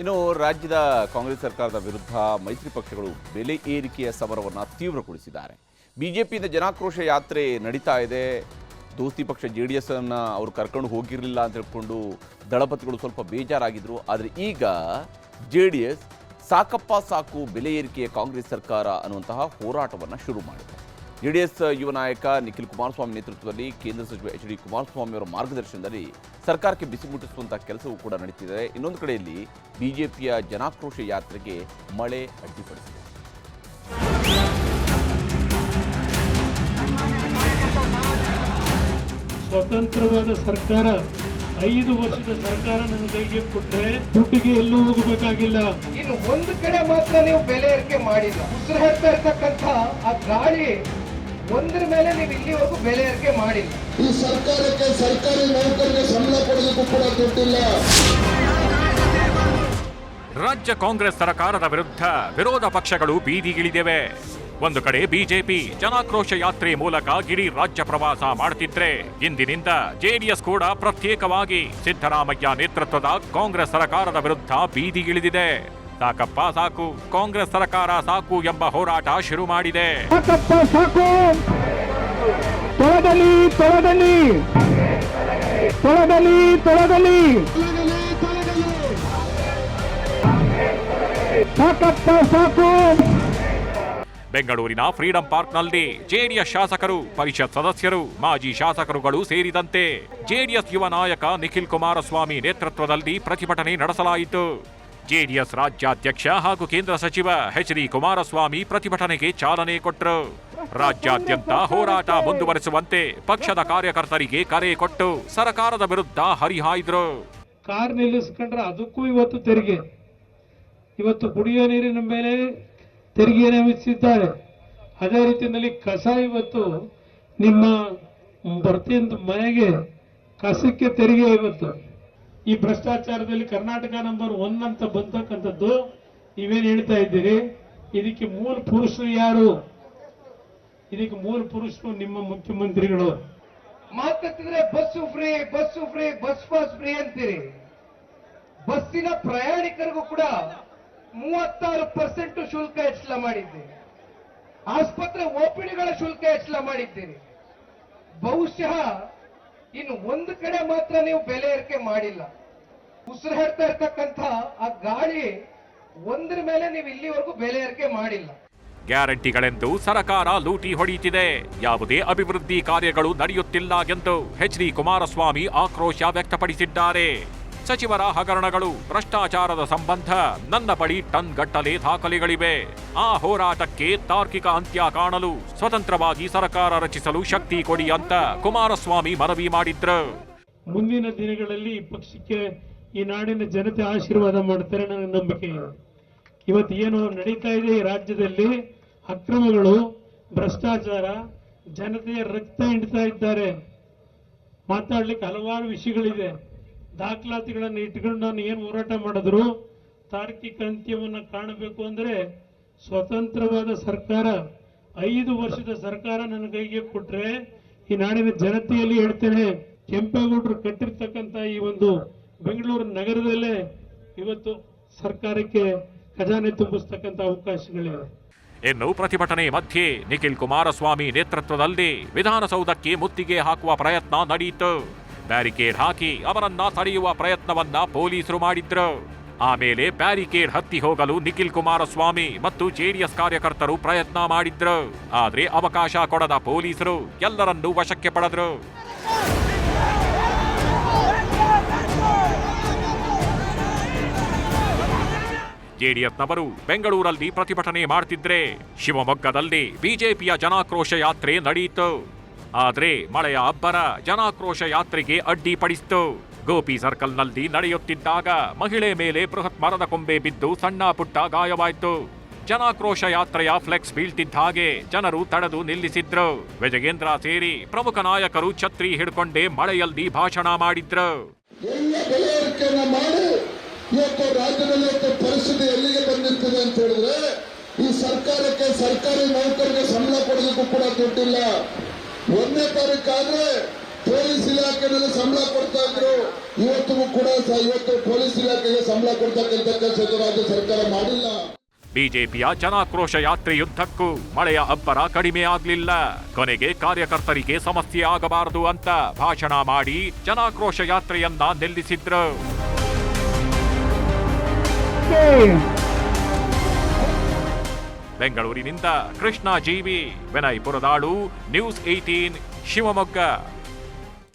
ಇನ್ನು ರಾಜ್ಯದ ಕಾಂಗ್ರೆಸ್ ಸರ್ಕಾರದ ವಿರುದ್ಧ ಮೈತ್ರಿ ಪಕ್ಷಗಳು ಬೆಲೆ ಏರಿಕೆಯ ಸಮರವನ್ನು ತೀವ್ರಗೊಳಿಸಿದ್ದಾರೆ. ಬಿಜೆಪಿಯಿಂದ ಜನಾಕ್ರೋಶ ಯಾತ್ರೆ ನಡೀತಾ ಇದೆ. ದೋಸ್ತಿ ಪಕ್ಷ ಜೆ ಡಿ ಎಸ್ ಅನ್ನು ಅವರು ಕರ್ಕೊಂಡು ಹೋಗಿರಲಿಲ್ಲ ಅಂತ ಹೇಳ್ಕೊಂಡು ದಳಪತಿಗಳು ಸ್ವಲ್ಪ ಬೇಜಾರಾಗಿದ್ರು. ಆದರೆ ಈಗ ಜೆ ಡಿ ಎಸ್ ಸಾಕಪ್ಪ ಸಾಕು ಬೆಲೆ ಏರಿಕೆಯ ಕಾಂಗ್ರೆಸ್ ಸರ್ಕಾರ ಅನ್ನುವಂತಹ ಹೋರಾಟವನ್ನು ಶುರು ಮಾಡಿದೆ. ಜೆ ಡಿ ಎಸ್ ಯುವ ನಾಯಕ ನಿಖಿಲ್ ಕುಮಾರಸ್ವಾಮಿ ನೇತೃತ್ವದಲ್ಲಿ ಕೇಂದ್ರ ಸಚಿವ ಎಚ್ ಡಿ ಕುಮಾರಸ್ವಾಮಿ ಅವರ ಮಾರ್ಗದರ್ಶನದಲ್ಲಿ ಸರ್ಕಾರಕ್ಕೆ ಬಿಸಿ ಮುಟ್ಟಿಸುವಂತಹ ಕೆಲಸವೂ ಕೂಡ ನಡೀತಿದೆ. ಇನ್ನೊಂದು ಕಡೆಯಲ್ಲಿ ಬಿಜೆಪಿಯ ಜನಾಕ್ರೋಶ ಯಾತ್ರೆಗೆ ಮಳೆ ಅಡ್ಡಿಪಡಿಸಿದೆ. ಸ್ವತಂತ್ರವಾದ ಸರ್ಕಾರ ಐದು ವರ್ಷದ ಸರ್ಕಾರ ನನ್ನ ಕೈಗೆ ಕೊಟ್ಟರೆ ದುಡ್ಡಿಗೆ ಎಲ್ಲೂ ಹೋಗಬೇಕಾಗಿಲ್ಲ. ಇನ್ನು ಒಂದು ಕಡೆ ಮಾತ್ರ ನೀವು ಬೆಲೆ ಏರಿಕೆ ಮಾಡಿಲ್ಲ. ಉಸಿರಾಡ್ತಾ ಇರ್ತಕ್ಕಂಥ ಆ ಗಾಳಿ ಒಂದ್ರ ಮೇಲೆ ನೀವು ಇಲ್ಲಿವರೆಗೂ ಬೆಲೆ ಏರಿಕೆ ಮಾಡಿಲ್ಲ. ಈ ಸರ್ಕಾರಕ್ಕೆ ಸರ್ಕಾರಿ ನೌಕರರಿಗೆ ಸಂಬಳ ಕೊಡೋದಕ್ಕೂ ಕೂಡ ದುಡ್ಡಿಲ್ಲ. ರಾಜ್ಯ ಕಾಂಗ್ರೆಸ್ ಸರ್ಕಾರದ ವಿರುದ್ಧ ವಿರೋಧ ಪಕ್ಷಗಳು ಬೀದಿಗಿಳಿದಿವೆ. ಒಂದು ಕಡೆ ಬಿಜೆಪಿ ಜನಾಕ್ರೋಶ ಯಾತ್ರೆ ಮೂಲಕ ಗಿರಿ ರಾಜ್ಯ ಪ್ರವಾಸ ಮಾಡುತ್ತಿದ್ರೆ ಇಂದಿನಿಂದ ಜೆಡಿಎಸ್ ಕೂಡ ಪ್ರತ್ಯೇಕವಾಗಿ ಸಿದ್ದರಾಮಯ್ಯ ನೇತೃತ್ವದ ಕಾಂಗ್ರೆಸ್ ಸರ್ಕಾರದ ವಿರುದ್ಧ ಬೀದಿಗಿಳಿದಿದೆ. ಸಾಕಪ್ಪ ಸಾಕು ಕಾಂಗ್ರೆಸ್ ಸರ್ಕಾರ ಸಾಕು ಎಂಬ ಹೋರಾಟ ಶುರು ಮಾಡಿದೆ. ಸಾಕಪ್ಪ ಸಾಕು. ತೊಳೆದಲಿ ತೊಳೆದಲಿ ತೊಳೆದಲಿ ತೊಳೆದಲಿ ಸಾಕಪ್ಪ ಸಾಕು. ಬೆಂಗಳೂರಿನ ಫ್ರೀಡಂ ಪಾರ್ಕ್ನಲ್ಲಿ ಜೆಡಿಎಸ್ ಶಾಸಕರು ಪರಿಷತ್ ಸದಸ್ಯರು ಮಾಜಿ ಶಾಸಕರುಗಳು ಸೇರಿದಂತೆ ಜೆಡಿಎಸ್ ಯುವ ನಾಯಕ ನಿಖಿಲ್ ಕುಮಾರಸ್ವಾಮಿ ನೇತೃತ್ವದಲ್ಲಿ ಪ್ರತಿಭಟನೆ ನಡೆಸಲಾಯಿತು. ಜೆಡಿಎಸ್ ರಾಜ್ಯಾಧ್ಯಕ್ಷ ಹಾಗೂ ಕೇಂದ್ರ ಸಚಿವ ಎಚ್ ಡಿ ಕುಮಾರಸ್ವಾಮಿ ಪ್ರತಿಭಟನೆಗೆ ಚಾಲನೆ ಕೊಟ್ಟರು. ರಾಜ್ಯಾದ್ಯಂತ ಹೋರಾಟ ಮುಂದುವರೆಸುವಂತೆ ಪಕ್ಷದ ಕಾರ್ಯಕರ್ತರಿಗೆ ಕರೆ ಕೊಟ್ಟು ಸರ್ಕಾರದ ವಿರುದ್ಧ ಹರಿಹಾಯ್ದರು. ಕಾರ್ ನಿಲ್ಲಿಸ್ಕೊಂಡ್ರೆ ಅದಕ್ಕೂ ಇವತ್ತು ತೆರಿಗೆ. ಇವತ್ತು ಕುಡಿಯೋ ನೀರಿನ ಮೇಲೆ ತೆರಿಗೆಯನ್ನು ವಿಧಿಸಿದ್ದಾರೆ ಅದೇ ರೀತಿಯಲ್ಲಿ ಕಸ ಇವತ್ತು ನಿಮ್ಮ ಪ್ರತಿಯೊಂದು ಮನೆಗೆ ಕಸಕ್ಕೆ ತೆರಿಗೆ ಇವತ್ತು. ಈ ಭ್ರಷ್ಟಾಚಾರದಲ್ಲಿ ಕರ್ನಾಟಕ ನಂಬರ್ ಒನ್ ಅಂತ ಬಂತಕ್ಕಂಥದ್ದು ನೀವೇನು ಹೇಳ್ತಾ ಇದ್ದೀರಿ? ಇದಕ್ಕೆ ಮೂಲ ಪುರುಷರು ಯಾರು? ಇದಕ್ಕೆ ಮೂಲ ಪುರುಷರು ನಿಮ್ಮ ಮುಖ್ಯಮಂತ್ರಿಗಳು. ಮಾತಾಡ್ತಿದ್ರೆ bus free bus free bus pass free ಅಂತೀರಿ. ಬಸ್ಸಿನ ಪ್ರಯಾಣಿಕರಿಗೂ ಕೂಡ ಮೂವತ್ತಾರು ಪರ್ಸೆಂಟ್ ಶುಲ್ಕ ಹೆಚ್ಚಳ ಮಾಡಿದ್ದೀರಿ ಆಸ್ಪತ್ರೆ ಓಪಿಡಿಗಳ ಶುಲ್ಕ ಹೆಚ್ಚಳ ಮಾಡಿದ್ದೀರಿ. ಬಹುಶಃ ಇನ್ನು ಒಂದು ಕಡೆ ಮಾತ್ರ ನೀವು ಬೆಲೆ ಏರಿಕೆ ಮಾಡಿಲ್ಲ. ಉಸಿರಾಡ್ತಾ ಇರ್ತಕ್ಕಂಥ ಆ ಗಾಳಿ ಒಂದ್ರ ಮೇಲೆ ನೀವು ಇಲ್ಲಿವರೆಗೂ ಬೆಲೆ ಏರಿಕೆ ಮಾಡಿಲ್ಲ. ಗ್ಯಾರಂಟಿಗಳೆಂದು ಸರ್ಕಾರ ಲೂಟಿ ಹೊಡೆಯುತ್ತಿದೆ. ಯಾವುದೇ ಅಭಿವೃದ್ಧಿ ಕಾರ್ಯಗಳು ನಡೆಯುತ್ತಿಲ್ಲ ಎಂದು ಎಚ್ ಡಿ ಕುಮಾರಸ್ವಾಮಿ ಆಕ್ರೋಶ ವ್ಯಕ್ತಪಡಿಸಿದ್ದಾರೆ. ಸಚಿವರ ಹಗರಣಗಳು, ಭ್ರಷ್ಟಾಚಾರದ ಸಂಬಂಧ, ನನ್ನ ಬಳಿ ಟನ್ ಗಟ್ಟಲೆ ದಾಖಲೆಗಳಿವೆ. ಆ ಹೋರಾಟಕ್ಕೆ ತಾರ್ಕಿಕ ಅಂತ್ಯ ಕಾಣಲು ಸ್ವತಂತ್ರವಾಗಿ ಸರ್ಕಾರ ರಚಿಸಲು ಶಕ್ತಿ ಕೊಡಿ ಅಂತ ಕುಮಾರಸ್ವಾಮಿ ಮನವಿ ಮಾಡಿದ್ರು. ಮುಂದಿನ ದಿನಗಳಲ್ಲಿ ಪಕ್ಷಕ್ಕೆ ಈ ನಾಡಿನ ಜನತೆ ಆಶೀರ್ವಾದ ಮಾಡ್ತಾರೆ ನನ್ನ ನಂಬಿಕೆ ಇವತ್ತು ಏನು ನಡೀತಾ ಇದೆ ಈ ರಾಜ್ಯದಲ್ಲಿ, ಅಕ್ರಮಗಳು, ಭ್ರಷ್ಟಾಚಾರ, ಜನತೆಯ ರಕ್ತ ಹಿಂಡ್ತಾ ಇದ್ದಾರೆ. ಮಾತಾಡ್ಲಿಕ್ಕೆ ಹಲವಾರು ವಿಷಯಗಳಿದೆ. ದಾಖಲಾತಿಗಳನ್ನು ಇಟ್ಕೊಂಡು ನಾನು ಏನು ಹೋರಾಟ ಮಾಡಿದ್ರು, ತಾರ್ಕಿಕ ಅಂತ್ಯವನ್ನು ಕಾಣಬೇಕು ಅಂದರೆ ಸ್ವತಂತ್ರವಾದ ಸರ್ಕಾರ, ಐದು ವರ್ಷದ ಸರ್ಕಾರ ನನ್ನ ಕೈಗೆ ಕೊಟ್ಟರೆ ಈ ನಾಡಿನ ಜನತೆಯಲ್ಲಿ ಹೇಳ್ತೇನೆ, ಕೆಂಪೇಗೌಡರು ಕಟ್ಟಿರ್ತಕ್ಕಂಥ ಈ ಒಂದು ಬೆಂಗಳೂರು ನಗರದಲ್ಲೇ ಇವತ್ತು ಸರ್ಕಾರಕ್ಕೆ ಖಜಾನೆ ತುಂಬಿಸ್ತಕ್ಕಂಥ ಅವಕಾಶಗಳಿವೆ. ಇನ್ನು ಪ್ರತಿಭಟನೆ ಮಧ್ಯೆ ನಿಖಿಲ್ ಕುಮಾರಸ್ವಾಮಿ ನೇತೃತ್ವದಲ್ಲಿ ವಿಧಾನಸೌಧಕ್ಕೆ ಮುತ್ತಿಗೆ ಹಾಕುವ ಪ್ರಯತ್ನ ನಡೆಯಿತು ಬ್ಯಾರಿಕೇಡ್ ಹಾಕಿ ಅವರನ್ನ ತಡೆಯುವ ಪ್ರಯತ್ನವನ್ನ ಪೊಲೀಸರು ಮಾಡಿದ್ರು. ಆಮೇಲೆ ಬ್ಯಾರಿಕೇಡ್ ಹತ್ತಿ ಹೋಗಲು ನಿಖಿಲ್ ಕುಮಾರಸ್ವಾಮಿ ಮತ್ತು ಜೆಡಿಎಸ್ ಕಾರ್ಯಕರ್ತರು ಪ್ರಯತ್ನ ಮಾಡಿದ್ರು. ಆದ್ರೆ ಅವಕಾಶ ಕೊಡದ ಪೊಲೀಸರು ಎಲ್ಲರನ್ನೂ ವಶಕ್ಕೆ ಪಡೆದ್ರು. ಜೆಡಿಎಸ್ನವರು ಬೆಂಗಳೂರಲ್ಲಿ ಪ್ರತಿಭಟನೆ ಮಾಡ್ತಿದ್ರೆ. ಶಿವಮೊಗ್ಗದಲ್ಲಿ ಬಿಜೆಪಿಯ ಜನಾಕ್ರೋಶ ಯಾತ್ರೆ ನಡೆಯಿತು ಆದ್ರೆ ಮಳೆಯ ಅಬ್ಬರ ಜನಾಕ್ರೋಶ ಯಾತ್ರೆಗೆ ಅಡ್ಡಿಪಡಿಸಿತು ಗೋಪಿ ಸರ್ಕಲ್ನಲ್ಲಿ ನಡೆಯುತ್ತಿದ್ದಾಗ ಮಹಿಳೆ ಮೇಲೆ ಬೃಹತ್ ಮರದ ಕೊಂಬೆ ಬಿದ್ದು ಸಣ್ಣ ಪುಟ್ಟ ಗಾಯವಾಯಿತು. ಜನಾಕ್ರೋಶ ಯಾತ್ರೆಯ ಫ್ಲೆಕ್ಸ್ ಬೀಳ್ತಿದ್ದ ಹಾಗೆ ಜನರು ತಡೆದು ನಿಲ್ಲಿಸಿದ್ರು. ವಿಜಯೇಂದ್ರ ಸೇರಿ ಪ್ರಮುಖ ನಾಯಕರು ಛತ್ರಿ ಹಿಡ್ಕೊಂಡೇ ಮಳೆಯಲ್ಲಿ ಭಾಷಣ ಮಾಡಿದ್ರು. ಈ ಸರ್ಕಾರಕ್ಕೆ ಸರ್ಕಾರಿ ನೌಕರಿಗೆ ಸಂಬಳ ಕೊಡಲಿಕ್ಕೂ ಕೂಡ ದುಡ್ಡಿಲ್ಲ. ಒಂದನೇ ತಾರೀಕಾದ್ರೆ ಪೊಲೀಸ್ ಇಲಾಖೆನಲ್ಲಿ ಸಂಬಳ ಕೊಡ್ತಾ ಇದ್ರು. ಇವತ್ತು ಕೂಡ ಇವತ್ತು ಪೊಲೀಸ್ ಇಲಾಖೆಗೆ ಸಂಬಳ ಕೊಡ್ತಕ್ಕಂಥ ಕೆಲಸ ರಾಜ್ಯ ಸರ್ಕಾರ ಮಾಡಿಲ್ಲ. ಬಿಜೆಪಿಯ ಜನಾಕ್ರೋಶ ಯಾತ್ರೆಯುದ್ದಕ್ಕೂ ಮಳೆಯ ಅಬ್ಬರ ಕಡಿಮೆ ಆಗ್ಲಿಲ್ಲ. ಕೊನೆಗೆ ಕಾರ್ಯಕರ್ತರಿಗೆ ಸಮಸ್ಯೆ ಆಗಬಾರದು ಅಂತ ಭಾಷಣ ಮಾಡಿ ಜನಾಕ್ರೋಶ ಯಾತ್ರೆಯನ್ನ ನಿಲ್ಲಿಸಿದ್ರು. ಬೆಂಗಳೂರಿನಿಂದ ಕೃಷ್ಣ ಜೀವಿ ವಿನಯ್ ಪುರದಾಳು ನ್ಯೂಸ್ ಏಟೀನ್ ಶಿವಮೊಗ್ಗ.